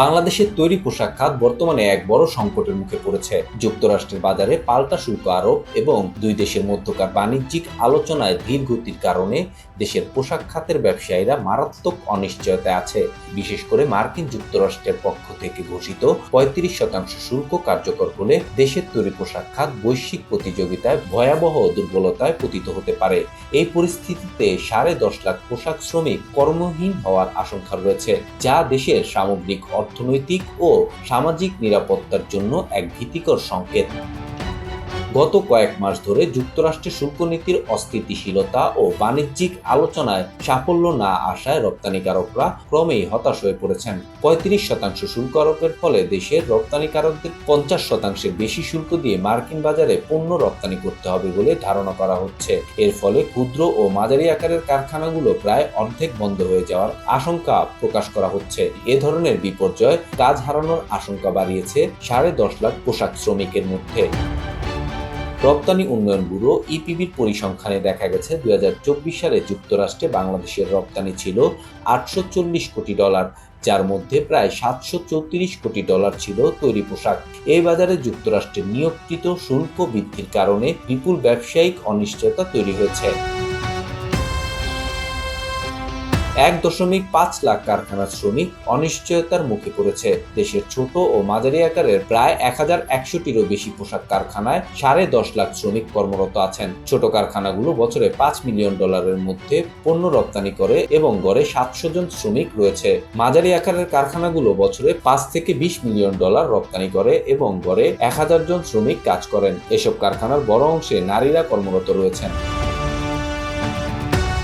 বাংলাদেশের তৈরি পোশাক খাত বর্তমানে এক বড় সংকটের মুখে পড়েছে। যুক্তরাষ্ট্রের বাজারে পাল্টা শুল্ক আরোপ এবং দুই দেশের মধ্যকার বাণিজ্যিক আলোচনায় ধীর গতির কারণে দেশের পোশাক খাতের ব্যবসায়ীরা মারাত্মক অনিশ্চয়তায় আছে। বিশেষ করে মার্কিন যুক্তরাষ্ট্রের পক্ষ থেকে ঘোষিত পঁয়ত্রিশ শতাংশ শুল্ক কার্যকর হলে দেশের তৈরি পোশাক খাত বৈশ্বিক প্রতিযোগিতায় ভয়াবহ দুর্বলতায় পতিত হতে পারে। এই পরিস্থিতিতে সাড়ে দশ লাখ পোশাক শ্রমিক কর্মহীন হওয়ার আশঙ্কা রয়েছে, যা দেশের সামগ্রিক অর্থনৈতিক ও সামাজিক নিরাপত্তার জন্য এক ভীতিকর সংকেত। গত কয়েক মাস ধরে যুক্তরাষ্ট্রের শুল্ক নীতির অস্থিতিশীলতা ও বাণিজ্যিক আলোচনায় সাফল্য না আসায় রপ্তানিকারকরা ক্রমেই হতাশ হয়ে পড়েছেন। পঁয়ত্রিশ শতাংশ শুল্ক আরোপের ফলে দেশের রপ্তানিকারকদের পঞ্চাশ শতাংশের বেশি শুল্ক দিয়ে মার্কিন বাজারে পণ্য রপ্তানি করতে হবে বলে ধারণা করা হচ্ছে। এর ফলে ক্ষুদ্র ও মাঝারি আকারের কারখানাগুলো প্রায় অর্ধেক বন্ধ হয়ে যাওয়ার আশঙ্কা প্রকাশ করা হচ্ছে। এ ধরনের বিপর্যয় কাজ হারানোর আশঙ্কা বাড়িয়েছে সাড়ে দশ লাখ পোশাক শ্রমিকের মধ্যে। রপ্তানি উন্নয়ন ব্যুরো ইপিবির পরিসংখ্যানে দেখা গেছে দু হাজার চব্বিশ সালে যুক্তরাষ্ট্রে বাংলাদেশের রপ্তানি ছিল আটশো চল্লিশ কোটি ডলার, যার মধ্যে প্রায় সাতশো চৌত্রিশ কোটি ডলার ছিল তৈরি পোশাক। এই বাজারে যুক্তরাষ্ট্রের নিয়োগকৃত শুল্ক বৃদ্ধির কারণে বিপুল ব্যবসায়িক অনিশ্চয়তা তৈরি হয়েছে। এক দশমিক পাঁচ লাখ কারখানার শ্রমিক অনিশ্চয়তার মুখে পড়েছে। দেশের ছোট ও মাঝারি আকারের প্রায় এক হাজার একশোটিরও বেশি পোশাক কারখানায় সাড়ে দশ লাখ শ্রমিক কর্মরত আছেন। ছোট কারখানাগুলো বছরে পাঁচ মিলিয়ন ডলারের মধ্যে পণ্য রপ্তানি করে এবং গড়ে সাতশো জন শ্রমিক রয়েছে। মাঝারি আকারের কারখানাগুলো বছরে পাঁচ থেকে বিশ মিলিয়ন ডলার রপ্তানি করে এবং গড়ে এক হাজার জন শ্রমিক কাজ করেন। এসব কারখানার বড় অংশে নারীরা কর্মরত রয়েছেন।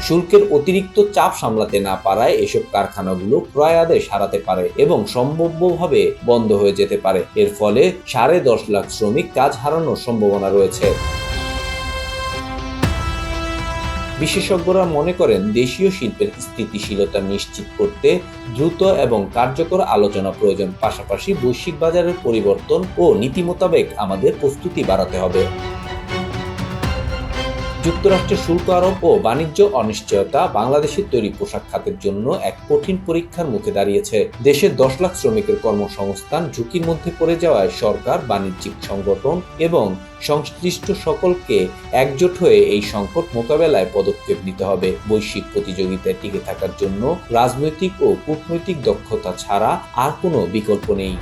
শুল্কের অতিরিক্ত চাপ সামলাতে না পারায় এসব কারখানাগুলো ক্রয় আদেশ হারাতে পারে এবং সম্ভাব্যভাবে বন্ধ হয়ে যেতে পারে। এর ফলে সাড়ে দশ লাখ শ্রমিক কাজ হারানোর সম্ভাবনা রয়েছে। বিশেষজ্ঞরা মনে করেন দেশীয় শিল্পের স্থিতিশীলতা নিশ্চিত করতে দ্রুত এবং কার্যকর আলোচনা প্রয়োজন। পাশাপাশি বৈশ্বিক বাজারের পরিবর্তন ও নীতি মোতাবেক আমাদের প্রস্তুতি বাড়াতে হবে। যুক্তরাষ্ট্রের শুল্ক আরোপ ও বাণিজ্য অনিশ্চয়তা বাংলাদেশের তৈরি পোশাক খাতের জন্য এক কঠিন পরীক্ষার মুখে দাঁড়িয়েছে। দেশের দশ লাখ শ্রমিকের কর্মসংস্থান ঝুঁকির মধ্যে পড়ে যাওয়ায় সরকার, বাণিজ্যিক সংগঠন এবং সংশ্লিষ্ট সকলকে একজোট হয়ে এই সংকট মোকাবেলায় পদক্ষেপ নিতে হবে। বৈশ্বিক প্রতিযোগিতায় টিকে থাকার জন্য রাজনৈতিক ও কূটনৈতিক দক্ষতা ছাড়া আর কোনো বিকল্প নেই।